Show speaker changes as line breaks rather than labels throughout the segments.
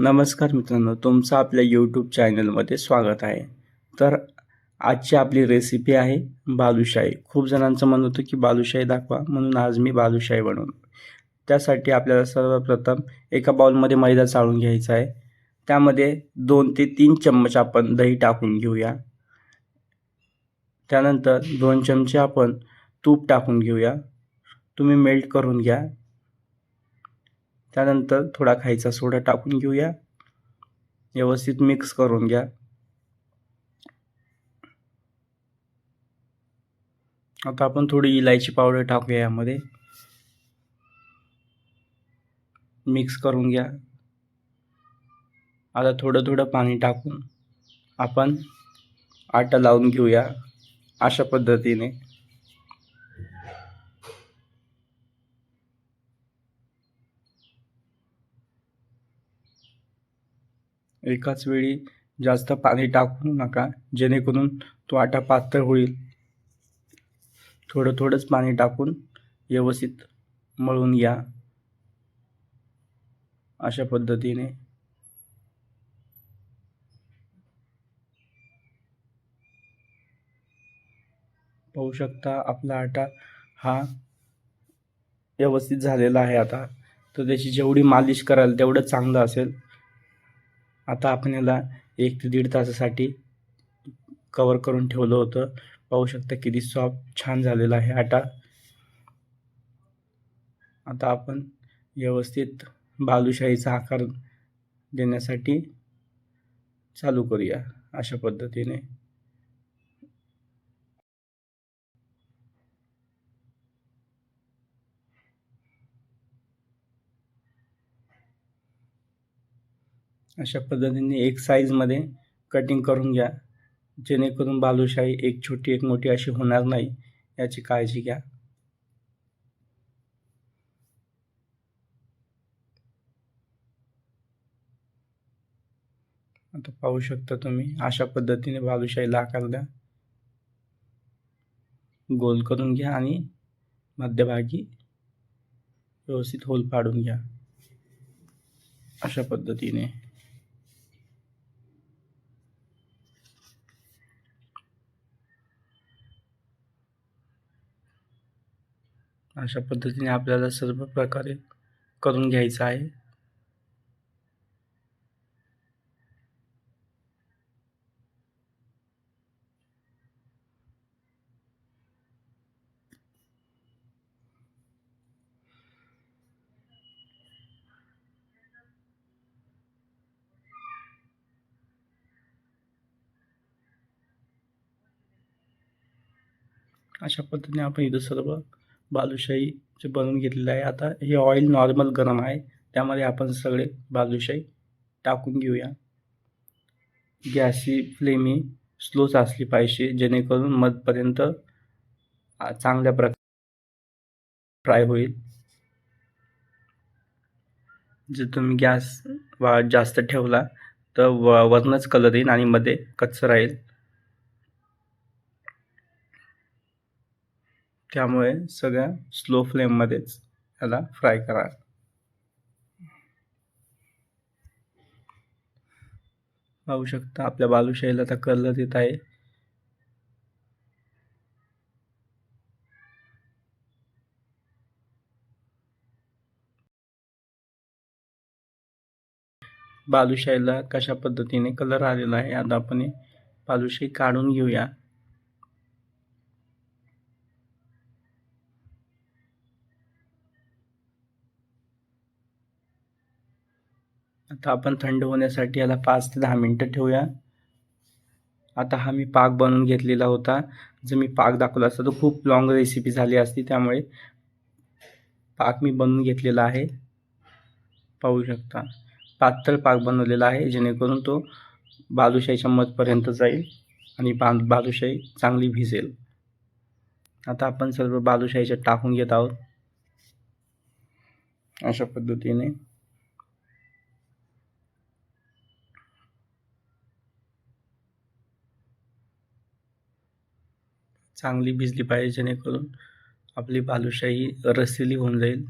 नमस्कार मित्रांनो तुमचं आपल्या यूट्यूब चॅनलमध्ये स्वागत आहे. तर आजची आपली रेसिपी आहे बालुशाही. खूप जणांचं मन होतं की बालुशाही दाखवा म्हणून आज मी बालुशाही बनवून त्यासाठी आपल्याला सर्वप्रथम एका बाउलमध्ये मैदा चाळून घ्यायचा आहे. त्यामध्ये दोन ते तीन चम्मच आपण दही टाकून घेऊया. त्यानंतर दोन चमचे आपण तूप टाकून घेऊया. तुम्ही मेल्ट करून घ्या. त्यानंतर थोडा खायचा सोडा टाकून घेऊया. व्यवस्थित मिक्स करून घ्या. आता आपण थोडी इलायची पावडर टाकूया यामध्ये. मिक्स करून घ्या. आता थोडं थोडं पाणी टाकून आपण आटा लावून घेऊया अशा पद्धतीने. एकाच वेळी जास्त पाणी टाकू नका जेणेकरून तो आटा पातळ होईल. थोडं थोडंच पाणी टाकून व्यवस्थित मळून घ्या. अशा पद्धतीने. पाहू शकता आपला आटा हा व्यवस्थित झालेला आहे आता. तर त्याची जेवढी मालिश कराल तेवढं चांगलं असेल. आता आपण याला एक ते दीड तासासाठी कवर करून ठेवलं होतं. पाहू शकता किती सॉफ्ट छान झालेला आहे आटा. आता आपण व्यवस्थित बालुशाहीचा आकार देण्यासाठी चालू करूया अशा पद्धतीने. अशा पद्धतीने एक साईजमध्ये कटिंग करून घ्या. जेणेकरून बालुशाही एक छोटी एक मोठी अशी होणार नाही याची काळजी घ्या. आता पाहू शकता तुम्ही अशा पद्धतीने बालुशाहीला आकार द्या. गोल करून घ्या आणि मध्यभागी व्यवस्थित होल पाडून घ्या. अशा पद्धतीने. अशा पद्धतीने आपल्याला सर्व प्रकारे करून घ्यायचं आहे. अशा पद्धतीने आपण इथं सर्व बालुशाही जे बनवून घेतलेलं आहे. आता हे ऑइल नॉर्मल गरम आहे. त्यामध्ये आपण सगळे बालुशाही टाकून घेऊया. गॅसची फ्लेम ही स्लोच असली पाहिजे जेणेकरून मधपर्यंत चांगल्या प्रकारे फ्राय होईल. जर तुम्ही गॅस वा जास्त ठेवला तर व वरनच कलर येईल आणि मध्ये कच्चं राहील. त्यामुळे सगळ्या स्लो फ्लेममध्येच याला फ्राय करा. पाहू शकता आपल्या बालुशाहीला आता कलर येत आहे. बालुशाहीला कशा पद्धतीने कलर आलेला आहे आता आपण बालुशाही काढून घेऊया. आता आपण थंड होण्यासाठी याला पाच ते दहा मिनटं ठेवूया. आता हा मी पाक बनवून घेतलेला होता. जर मी पाक दाखवला असता तर खूप लॉंग रेसिपी झाली असती त्यामुळे पाक मी बनवून घेतलेला आहे. पाहू शकता. पातळ पाक बनवलेला आहे जेणेकरून तो बालुशाही मधपर्यंत जाईल आणि बा बालुशाही चांगली भिजेल. आता आपण सर्व बालुशाहीच्या टाकून घेत आहोत. अशा पद्धतीने. चांगली भिजली पाहिजे जेणेकरून आपली बालुशाही रसिली होऊन जाईल.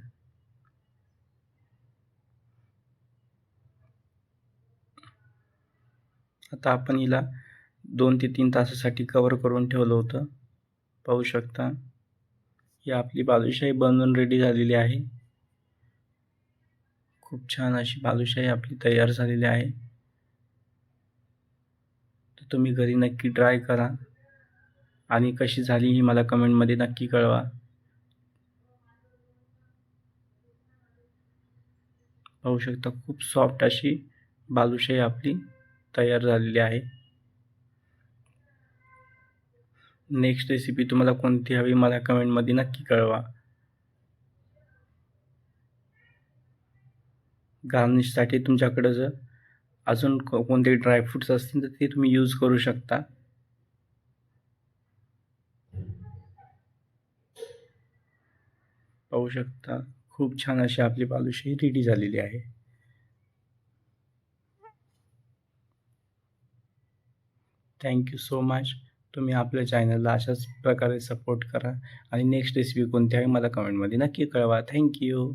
आता आपण हिला दोन ते तीन तासासाठी कवर करून ठेवलं होतं. पाहू शकता ही आपली बालुशाही बनवून रेडी झालेली आहे. खूप छान अशी बालुशाही आपली तयार झालेली आहे. तर तुम्ही घरी नक्की ट्राय करा. आणि कशी झाली ही मला कमेंटमध्ये नक्की कळवा. पाहू शकता खूप सॉफ्ट अशी बालुशाही आपली तयार झालेली आहे. नेक्स्ट रेसिपी तुम्हाला कोणती हवी मला कमेंटमध्ये नक्की कळवा. गार्निशसाठी तुमच्याकडं जर अजून कोणते ड्रायफ्रूट्स असतील तर ते तुम्ही यूज करू शकता. पाहू शकता. खूप छान अशी आपली बालुशाही रेडी झालेली आहे. थँक्यू सो मच तुम्ही आपल्या चॅनलला अशाच प्रकारे सपोर्ट करा. आणि नेक्स्ट रेसिपी कोणती आहे मला कमेंटमध्ये नक्की कळवा. थँक्यू